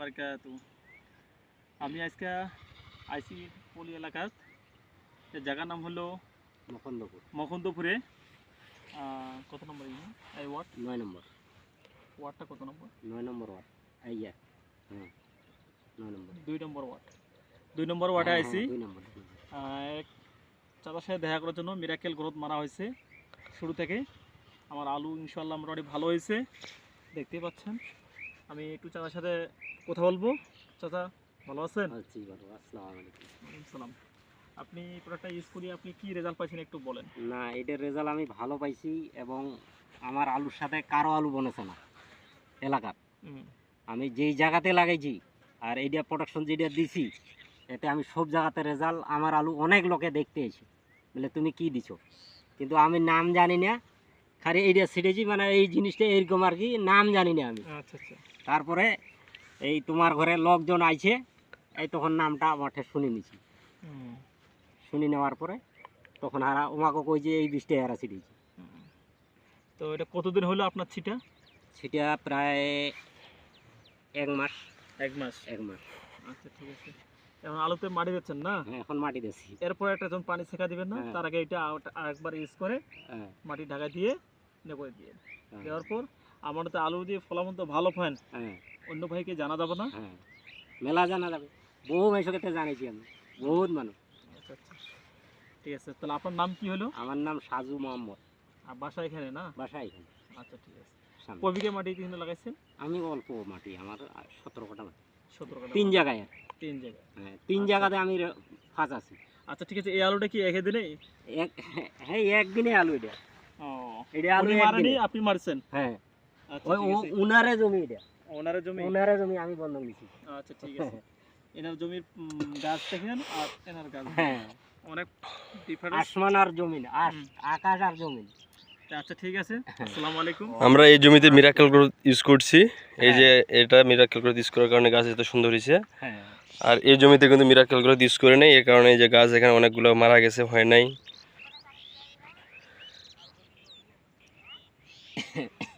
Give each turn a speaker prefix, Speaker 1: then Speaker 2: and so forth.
Speaker 1: বারকাতু আমি আজকে আইসি পলি এলাকার। জায়গার নাম হলো
Speaker 2: মুকুন্দপুর
Speaker 1: মখন্দপুরে। কত নম্বর? এই ওয়ার্ড?
Speaker 2: নয় নম্বর।
Speaker 1: ওয়ার্ডটা কত নম্বর?
Speaker 2: নয় নম্বর ওয়ার্ড। ইয়ে হ্যাঁ নয় নম্বর।
Speaker 1: দুই নম্বর ওয়ার্ড। দুই নম্বর ওয়ার্ডে
Speaker 2: হ্যাঁ,
Speaker 1: আইসি
Speaker 2: হ্যাঁ,
Speaker 1: এক চাচার সাথে দেখা করার জন্য মিরাকেল গ্রোথ মারা হয়েছে শুরু থেকে। আমার আলু ইনশাল্লাহ মোটামুটি ভালো হয়েছে। দেখতেই পাচ্ছেন। আমি একটু চাচার সাথে কথা বলব। চাচা ভালো আছেন?
Speaker 2: আছি ভালো আসসালামু আলাইকুম।
Speaker 1: সালাম। আপনি প্রোডাক্টটা ইউজ করি আপনি কি রেজাল্ট পাইছেন একটু বলেন।
Speaker 2: না এটার রেজাল্ট আমি ভালো পাইছি এবং আমার আলুর সাথে কারও আলু বনেছে না এলাকার। আমি যেই জায়গাতে লাগাইছি আর এইটা প্রোডাকশন যেটা দিছি এতে আমি সব জায়গাতে রেজাল্ট আমার আলু অনেক লোকে দেখতে এসে বলে তুমি কি দিছো? কিন্তু আমি নাম জানি না খালি এইটা ছিটেছি মানে এই জিনিসটা এরকম আর কি নাম জানি না আমি।
Speaker 1: আচ্ছা আচ্ছা।
Speaker 2: তারপরে এই তোমার ঘরে লোকজন আইছে এই তখন নামটা মাঠে শুনে নিছি শুনে নেওয়ার পরে তখন হারা ওমাকে কই যে এই বৃষ্টি হারা
Speaker 1: হুম। তো এটা কতদিন হলো আপনার ছিটা?
Speaker 2: ছিটা প্রায় এক মাস।
Speaker 1: এক মাস।
Speaker 2: এক মাস।
Speaker 1: আচ্ছা ঠিক আছে। এখন আলুতে মাটি দিচ্ছেন না?
Speaker 2: হ্যাঁ, এখন মাটি দিয়েছি।
Speaker 1: এরপর একটা যখন পানি ছেঁকা দিবেন না
Speaker 2: হ্যাঁ।
Speaker 1: তার আগে এটা আরেকবার ইউজ করে
Speaker 2: হ্যাঁ।
Speaker 1: মাটি ঢাকা দিয়ে নেব দিয়ে। দেওয়ার পর আমার তো আলু দিয়ে ফলাফল তো ভালো পান
Speaker 2: হ্যাঁ।
Speaker 1: অন্য ভাইকে জানা যাবে না?
Speaker 2: হ্যাঁ। মেলা জানা যাবে। বহু মেশোকে জানিছি আমি। বহুত মানুষ।
Speaker 1: আচ্ছা আচ্ছা। ঠিক আছে তাহলে আপনার নাম কি হলো?
Speaker 2: আমার নাম সাজু মোহাম্মদ।
Speaker 1: আর বাসা এখানে না?
Speaker 2: বাসা এখানে।
Speaker 1: আচ্ছা ঠিক আছে। কবিকে মাটি কিনে লাগাইছেন?
Speaker 2: আমি অল্প মাটি আমার সতেরো কাটা মাটি।
Speaker 1: সতেরো
Speaker 2: তিন জায়গায়
Speaker 1: তিন জায়গায়।
Speaker 2: হ্যাঁ তিন
Speaker 1: আচ্ছা।
Speaker 2: জায়গাতে আমি ফাঁস আছি।
Speaker 1: আচ্ছা ঠিক আছে এই আলুটা কি একে দিনে
Speaker 2: এক হ্যাঁ একদিনে আলু এটা।
Speaker 1: ও।
Speaker 2: এটা আলু
Speaker 1: আপনি মারছেন?
Speaker 2: হ্যাঁ। ওই
Speaker 1: ঠিক
Speaker 2: উ-
Speaker 1: আছে।
Speaker 2: উনারে জমি এটা।
Speaker 1: ওনারের জমি?
Speaker 2: উনারে জমি আমি বন্ধক নিছি
Speaker 1: আচ্ছা ঠিক আছে। এনার জমির গাছ দেখেন আর এনার গাছ। অনেক ডিফারেন্স
Speaker 2: আসমান আর জমিন আকাশ আর জমিন।
Speaker 1: আচ্ছা ঠিক আছে। আসসালামু আলাইকুম।
Speaker 3: আমরা এই জমিতে মিরাকেল গ্রোথ ইউজ করছি। এই যে এটা মিরাকেল গ্রোথ ইউজ করার কারণে গাছ এত সুন্দর হয়েছে।
Speaker 2: হ্যাঁ।
Speaker 3: আর এই জমিতে কিন্তু মিরাকেল গ্রোথ ইউজ করে নেই এর কারণে এই যে গাছ এখানে অনেকগুলো মারা গেছে হয় নাই।